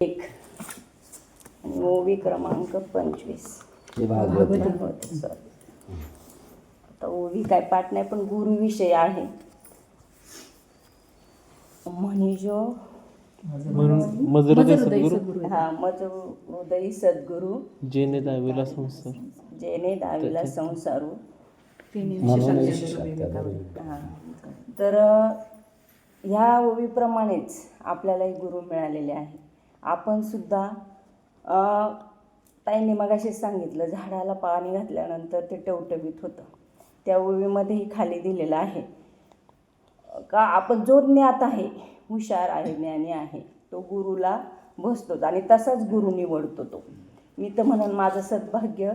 एक आणि ओवी क्रमांक पंचवीस. हे भागवत. आता ओवी काय पाठ नाही पण गुरुविषय आहे. मजहृदय सद्गुरू? हा मज हृदयी सद्गुरू. जेने दाविला संसार. जेने दाविला संसारू. हा. तर ह्या ओवीप्रमाणेच आपल्यालाही गुरु मिळालेले आहे. आपणसुद्धा ताईंनी मगाशी सांगितलं झाडाला पाणी घातल्यानंतर ते टवटवीत होतं. त्या ओवीमध्येही खाली दिलेलं आहे. का आपण जो ज्ञात आहे हुशार आहे ज्ञानी आहे तो गुरुला बसतोच आणि तसाच गुरु निवडतो तो. मी तर म्हणून माझं सद्भाग्य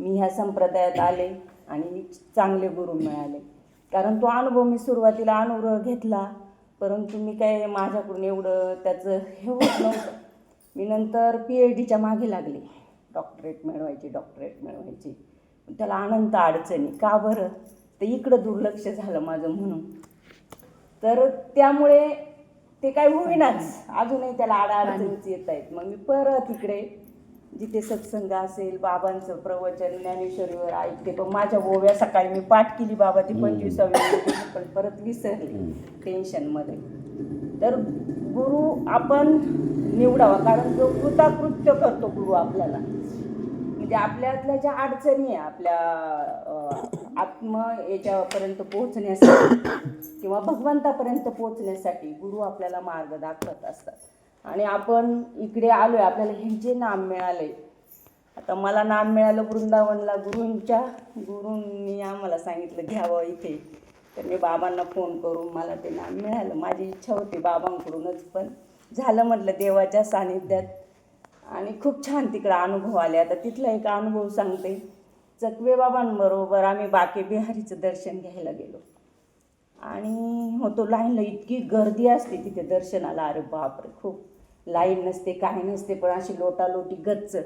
मी ह्या संप्रदायात आले आणि चांगले गुरु मिळाले. कारण तो अनुभव मी सुरुवातीला अनुभव घेतला परंतु मी काय माझ्याकडून एवढं त्याचं हे होत नव्हतं. मी नंतर पी एच डीच्या मागे लागले. डॉक्टरेट मिळवायची डॉक्टरेट मिळवायची. त्याला अनंत अडचणी. का बरं? तर इकडं दुर्लक्ष झालं माझं म्हणून. तर त्यामुळे ते काय होईनाच. अजूनही त्याला आडाअडचणीच येत आहेत. मग मी परत इकडे जिथे सत्संग असेल बाबांचं प्रवचन ज्ञानेश्वरीवर ऐकते. पण माझ्या ओव्या सकाळी मी पाठ केली बाबा ती पंचवीसावी पण परत विसरली टेन्शनमध्ये तर गुरु आपण निवडावा कारण जो कृताकृत्य करतो गुरु आपल्याला. म्हणजे आपल्यातल्या ज्या अडचणी आहे आपल्या आत्म याच्यापर्यंत पोहोचण्यासाठी किंवा भगवंतापर्यंत पोहोचण्यासाठी गुरु आपल्याला मार्ग दाखवत असतात. आणि आपण इकडे आलो आहे आपल्याला हे जे नाम मिळाले आता मला नाम मिळालं वृंदावनला गुरूंच्या गुरूंनी आम्हाला सांगितलं घ्यावं इथे. तर मी बाबांना फोन करून मला ते नाम मिळालं. माझी इच्छा होती बाबांकडूनच पण झालं म्हटलं देवाच्या सानिध्यात. आणि खूप छान तिकडं अनुभव आले. आता तिथला एक अनुभव सांगते. चकवे बाबांबरोबर आम्ही बाके बिहारीचं दर्शन घ्यायला गेलो. आणि होतो लाईनला इतकी गर्दी असते तिथे दर्शनाला. अरे बापरे खूप. लाईन नसते काही नसते पण अशी लोटालोटी गच्च.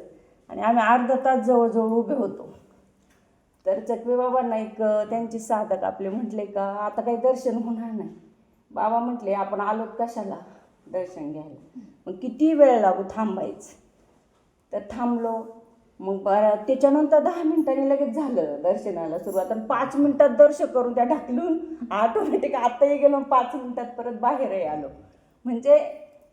आणि आम्ही अर्धा तास जवळजवळ उभे होतो. तर चकवे बाबांना एक त्यांचे साधक आपले म्हटले का आता काही दर्शन होणार नाही. बाबा म्हटले आपण आलोत कशाला? दर्शन घ्यायला. मग किती वेळ लागू थांबायचं? तर थांबलो. मग बरं त्याच्यानंतर दहा मिनिटांनी लगेच झालं दर्शनाला सुरुवात. आणि पाच मिनिटात दर्शन करून त्या ढकलून ऑटोमॅटिक आताही गेलो पाच मिनिटात परत बाहेरही आलो. म्हणजे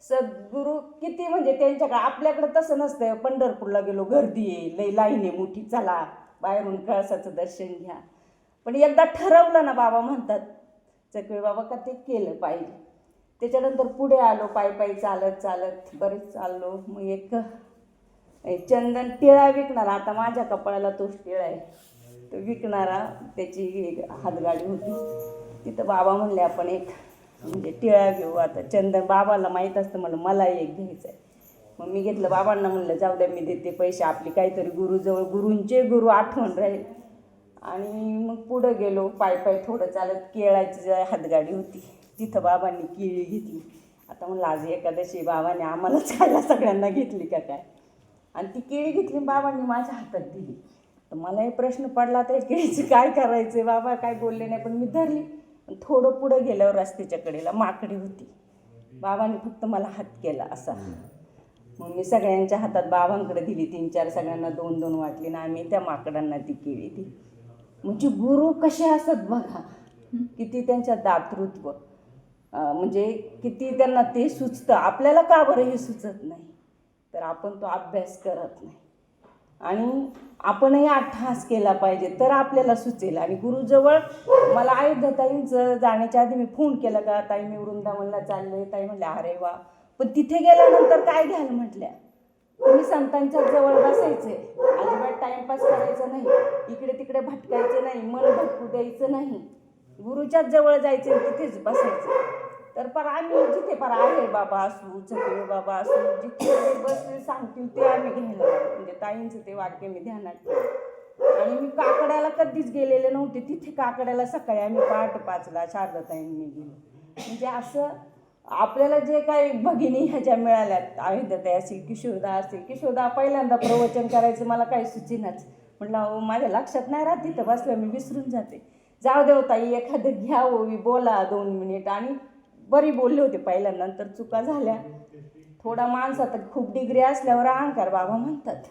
सद्गुरू किती म्हणजे त्यांच्याकडे आपल्याकडे तसं नसतं पंढरपूरला गेलो गर्दी आहे लई लाईन आहे मोठी. चला बाहेरून कळसाचं दर्शन घ्या. पण एकदा ठरवलं ना बाबा म्हणतात चकवे बाबा का ते केलं पाहिजे. त्याच्यानंतर पुढे आलो पायी पायी चालत चालत बरेच चाललो. मग एक चंदन टिळा विकणारा आता माझ्या कपाळाला तोच टिळा आहे. तो विकणारा त्याची एक हातगाडी होती. तिथं बाबा म्हणले आपण एक म्हणजे टिळा घेऊ. आता चंदन बाबाला माहीत असतं म्हणलं मला एक घ्यायचं आहे मग मी घेतलं. बाबांना म्हणलं जाऊ द्या मी देते पैसे. आपली काहीतरी गुरुजवळ गुरूंचे गुरु आठवण राहील. आणि मग पुढं गेलो. पाय पाय थोडं चालत केळाची हातगाडी होती. तिथं बाबांनी केळी घेतली. आता म्हणलं आज एकादशी बाबाने आम्हालाच खायला सगळ्यांना घेतली का काय? आणि ती केळी घेतली बाबांनी माझ्या हातात दिली. तर मलाही प्रश्न पडला तर केळीचं काय करायचं बाबा काय बोलले नाही पण मी धरली. पण थोडं पुढं गेल्यावर रस्त्याच्या कडेला माकडी होती. बाबांनी फक्त मला हात केला असा. मग मी सगळ्यांच्या हातात बाबांकडे दिली. तीन चार सगळ्यांना दोन दोन वाटली ना आम्ही त्या माकडांना ती केळी दिली. म्हणजे गुरु कसे असत बघा किती त्यांच्या दातृत्व. म्हणजे किती त्यांना ते सुचतं. आपल्याला का बरं हे सुचत नाही? तर आपण तो अभ्यास करत नाही. आणि आपणही अट्टहास केला पाहिजे तर आपल्याला सुचेल. आणि गुरुजवळ मला अयोध्याताईंचं जाण्याच्या आधी मी फोन केला का ताई मी वृंदावनला चालले ताई म्हणल्या अरे वा. पण तिथे गेल्यानंतर काय घ्याल म्हटल्या? तुम्ही संतांच्या जवळ बसायचे. अजिबात टाइमपास करायचं नाही. इकडे तिकडे भटकायचं नाही. मन भटकू द्यायचं नाही. गुरुच्याच जवळ जायचे आणि तिथेच बसायचं. तर पर आम्ही जिथे पर आहे बाबा असू झगडे बाबा असू जिथे बसले सांगतील ते आम्ही घ्यायला म्हणजे ताईंचं ते वाक्य मी ध्यानात आणि मी काकड्याला कधीच गेलेले नव्हते. तिथे काकड्याला सकाळी आम्ही पहाट पाचला शारदाताईंनी गेलो. म्हणजे असं आपल्याला जे काही भगिनी ह्याच्या मिळाल्यात अयोध्याताई असेल किशोरदा असेल किशोरदा पहिल्यांदा प्रवचन करायचं मला काही सुचेनाच म्हटलं अहो माझ्या लक्षात नाही राहत तिथं बसलं मी विसरून जाते. जाऊ देवताई एखादं घ्या बोला दोन मिनिट आणि बरी बोलले होते पहिल्या नंतर चुका झाल्या. थोडा माणसात खूप डिग्री असल्यावर अहंकार बाबा म्हणतात.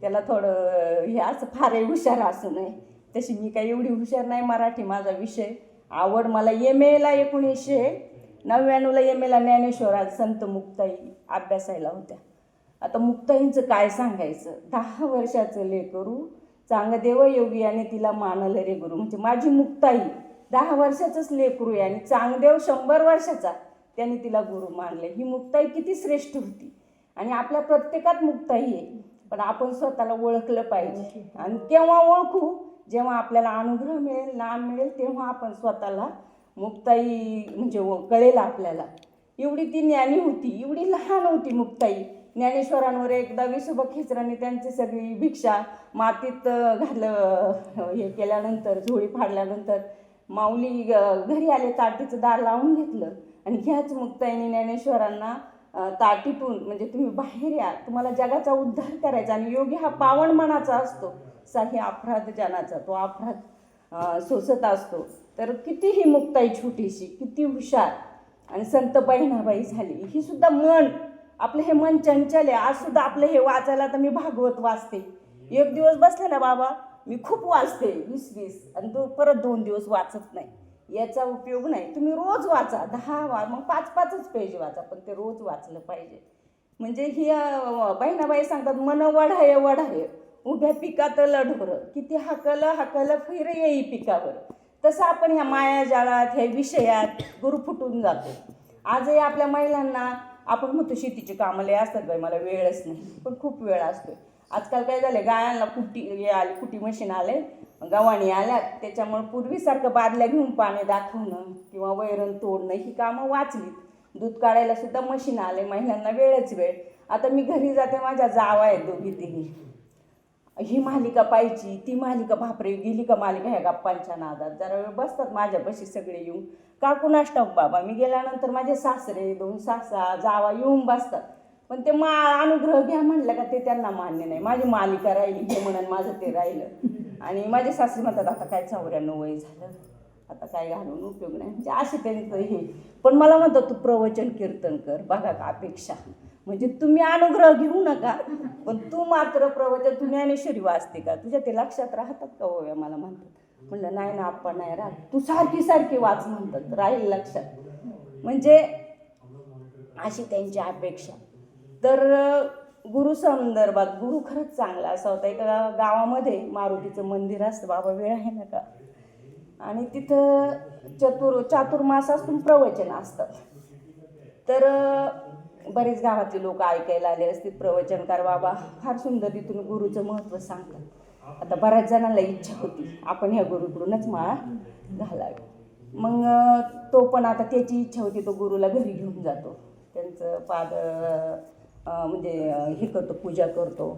त्याला थोडं हे असं फारही हुशार असू नये. तशी मी काही एवढी हुशार नाही मराठी माझा विषय. आवड मला एम एला एकोणीसशे नव्याण्णवला एम एला ज्ञानेश्वरात संत मुक्ताई अभ्यासायला होत्या. आता मुक्ताईंचं काय सांगायचं? दहा वर्षाचं लेकरू चांगदेव योगी आणि तिला मानलं रे गुरु. म्हणजे माझी मुक्ताई दहा वर्षाचंच लेकरू आहे आणि चांगदेव शंभर वर्षाचा त्यांनी तिला गुरु मानले. ही मुक्ताई किती श्रेष्ठ होती. आणि आपल्या प्रत्येकात मुक्ताई आहे. पण आपण स्वतःला ओळखलं पाहिजे. आणि केव्हा ओळखू जेव्हा आपल्याला अनुग्रह मिळेल नाम मिळेल तेव्हा आपण स्वतःला मुक्ताई म्हणजे कळेल आपल्याला. एवढी ती ज्ञानी होती. एवढी लहान होती मुक्ताई. ज्ञानेश्वरांवर एकदा विसोबा खेचरांनी त्यांची सगळी भिक्षा मातीत घातलं हे केल्यानंतर झोळी फाडल्यानंतर माऊली घरी आले ताटीचं दार लावून घेतलं. आणि ह्याच मुक्ताईने ज्ञानेश्वरांना ताटीतून म्हणजे तुम्ही बाहेर या. तुम्हाला जगाचा उद्धार करायचा आणि योगी हा पावन मनाचा असतो. साही अपराध जनाचा तो अपराध सोसत असतो. तर किती ही मुक्ताई छोटीशी किती हुशार आणि संत बहिणाबाई झाली ही सुद्धा मन आपलं हे मन चंचल आहे. आज सुद्धा आपलं हे वाचायला तर मी भागवत वाचते. एक दिवस बसले ना बाबा मी खूप वाचते वीस वीस आणि तो परत दोन दिवस वाचत नाही. याचा उपयोग नाही. तुम्ही रोज वाचा दहा वा मग पाच पाचच पेज वाचा पण ते रोज वाचलं पाहिजे. म्हणजे ही बहिणाबाई सांगतात मन वढाय वढाय उभ्या पिकात लढोरं. किती हाकलं हाकलं फिर येई पिकावर. तसं आपण ह्या मायाजाळात ह्या विषयात गुरु फुटून जातो. आजही आपल्या महिलांना आपण म्हणतो शेतीची कामं लय असतात बाई मला वेळच नाही. पण खूप वेळ असतो आजकाल काय झालं गायांना कुटी हे आली कुटी मशीन आले गव्हाणी आल्या त्याच्यामुळे पूर्वीसारखं बादल्या घेऊन पाणी दाखवणं किंवा वैरण तोडणं ही कामं वाचलीत. दूध काढायला सुद्धा मशीन आले महिलांना वेळच वेळ. आता मी घरी जाते माझ्या जावा आहेत दोघी तिघी. ही मालिका पाहिजे ती मालिका बापरे गेली का मालिका ह्या गप्पांच्या नादात? जरा वेळ बसतात माझ्यापाशी सगळे येऊन. का कुणास बाबा. मी गेल्यानंतर माझे सासरे दोन सासा जावा येऊन बसतात. पण ते मा अनुग्रह घ्या म्हणलं का ते त्यांना मान्य नाही. माझी मालिका राहिली हे म्हणून माझं ते राहिलं. आणि माझे सासरी म्हणतात आता काय चौऱ्याण्णव वय झालं. आता काय घालून उपयोग नाही. म्हणजे असे त्यांचं हे. पण मला म्हणतात तू प्रवचन कीर्तन कर. बघा का अपेक्षा. म्हणजे तुम्ही अनुग्रह घेऊ नका पण तू मात्र प्रवचन तू ज्ञानेश्वरी वाचते का? तुझ्या ते लक्षात राहतात का ओव्या? मला म्हणतात. म्हणलं नाही ना आपण नाही राहत. तू सारखी सारखी वाच म्हणतात राहील लक्षात. म्हणजे अशी त्यांची अपेक्षा. तर गुरु संदर्भात गुरु खरंच चांगला असा होता. एका गावामध्ये मारुतीचं मंदिर असतं. बाबा वेळ आहे ना का? आणि तिथं चतुर चातुर्मासातून प्रवचन असतात तर बरेच गावातले लोक ऐकायला आले असतील प्रवचनकार. बाबा फार सुंदर तिथून गुरुचं महत्त्व सांगतात. आता बऱ्याच जणांना इच्छा होती. आपण ह्या गुरुकडूनच माळा घालावी. मग तो पण आता त्याची इच्छा होती. तो गुरुला घरी घेऊन जातो. त्यांचं पाद म्हणजे हे करतो पूजा करतो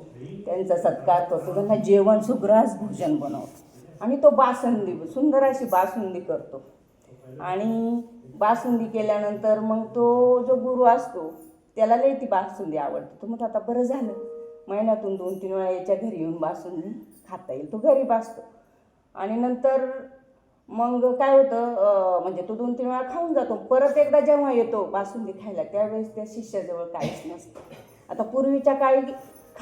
त्यांचा सत्कार करतो त्यांना जेवण सुग्रास भोजन बनवतो. आणि तो बासुंदी सुंदर अशी बासुंदी करतो. आणि बासुंदी केल्यानंतर मग तो जो गुरु असतो त्याला लई ती बासुंदी आवडते. तो म्हणतो आता बरं झालं. महिन्यातून दोन तीन वेळा याच्या घरी येऊन बासुंदी खाता येईल. तो घरी बसतो आणि नंतर मग काय होतं म्हणजे तो दोन तीन वेळा खाऊन जातो. परत एकदा जेव्हा येतो बासुंदी खायला त्यावेळेस त्या शिष्याजवळ काहीच नसतं. आता पूर्वीच्या काळी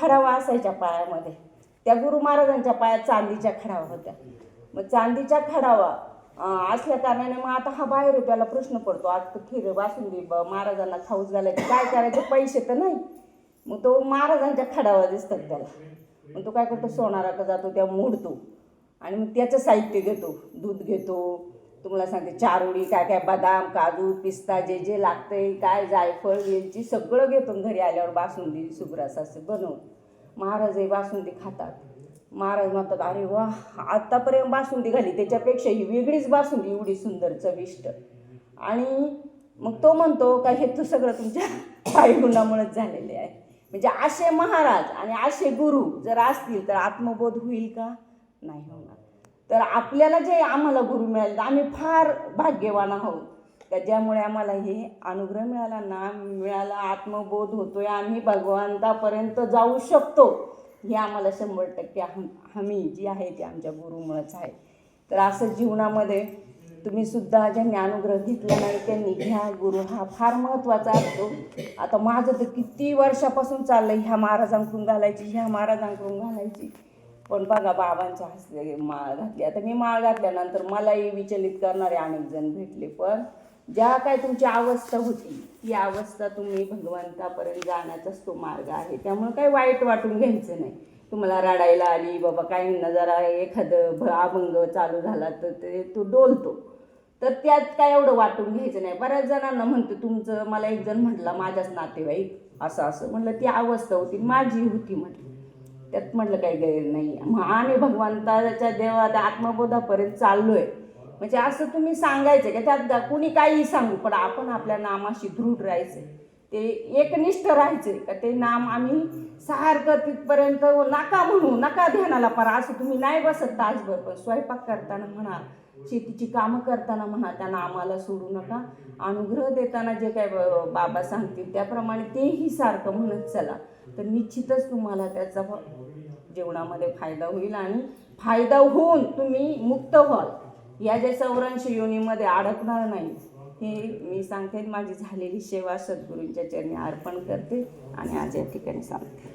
खडावा असायच्या पायामध्ये. त्या गुरु महाराजांच्या पायात चांदीच्या खडावा होत्या. मग चांदीच्या खडावा असल्या कारणाने मग आता हा बाहेर त्याला प्रश्न पडतो. आज खीर बासुंदी ब- महाराजांना खाऊस घालायचे. काय करायचे? पैसे तर नाही. मग तो महाराजांच्या खडावा दिसतात त्याला. मग तो काय करतो? सोनाराकडे जातो त्या मोडतो. आणि मग त्याचं साहित्य घेतो दूध घेतो. तुम्हाला सांगते चारोळी काय काय बदाम काजू पिस्ता जे जे लागतंय काय जायफळ वेलची सगळं घेतो घरी आल्यावर बासुंदी सुग्रास असं बनवून. महाराज हे बासुंदी खातात. महाराज म्हणतात अरे वा आत्तापर्यंत बासुंदी घाली. त्याच्यापेक्षा ही वेगळीच बासुंदी एवढी सुंदर चविष्ट. आणि मग तो म्हणतो का हे तू सगळं तुमच्या पायगुणामुळेच झालेले आहे. म्हणजे असे महाराज आणि असे गुरु जर असतील तर आत्मबोध होईल का? नाही होणार. तर आपल्याला जे आम्हाला गुरु मिळाले आम्ही फार भाग्यवान आहोत. त्याच्यामुळे ज्यामुळे आम्हाला हे अनुग्रह मिळाला नाम मिळाला आत्मबोध होतो आहे आम्ही भगवंतापर्यंत जाऊ शकतो. हे आम्हाला शंभर टक्के हम हमी जी आहे ती आमच्या गुरुमुळेच आहे. तर असं जीवनामध्ये तुम्ही सुद्धा ज्यांनी अनुग्रह घेतला नाही त्यांनी घ्या. गुरु हा फार महत्त्वाचा असतो. आता माझं तर किती वर्षापासून चाललं ह्या महाराजांकडून घालायची ह्या महाराजांकडून घालायची. पण बघा बाबांच्या हस्ते माळ घातली. आता मी माळ घातल्यानंतर मलाही विचलित करणारे अनेक जण भेटले पण ज्या काय तुमची अवस्था होती ती अवस्था तुम्ही भगवंतापर्यंत जाण्याचाच तो मार्ग आहे. त्यामुळे काही वाईट वाटून घ्यायचं नाही. तुम्हाला रडायला आली बाबा काहींना जरा एखादं भ अभंग चालू झाला तर ते तो डोलतो. तर त्यात काय एवढं वाटून घ्यायचं नाही. बऱ्याच जणांना म्हणतो तुमचं मला एक जण म्हटला माझ्याच नातेवाईक असं असं. म्हटलं ती अवस्था होती माझी होती म्हटलं. त्यात म्हटलं काही गैर नाही. मग आम्ही भगवंताच्या देवात आत्मबोधापर्यंत चाललोय. म्हणजे असं तुम्ही सांगायचं की त्यात कुणी काहीही सांगू पण आपण आपल्या नामाशी दृढ राहायचं. ते एकनिष्ठ राहायचे का ते नाम आम्ही सारखं तिथपर्यंत नका म्हणू नका ध्यानाला पर. असं तुम्ही नाही बसत तासभर पण स्वयंपाक करताना म्हणा शेतीची कामं करताना म्हणा त्या नामाला सोडू नका. अनुग्रह देताना जे काय बाबा सांगतील त्याप्रमाणे तेही सारखं म्हणत चला. तर निश्चितच तुम्हाला त्याचा जीवनामध्ये फायदा होईल आणि फायदा होऊन तुम्ही मुक्त व्हाल. या ज्या सौरांश योनीमध्ये अडकणार नाही हे मी सांगते. माझी झालेली सेवा सद्गुरूंच्या चरणी अर्पण करते आणि आज या ठिकाणी सांगते.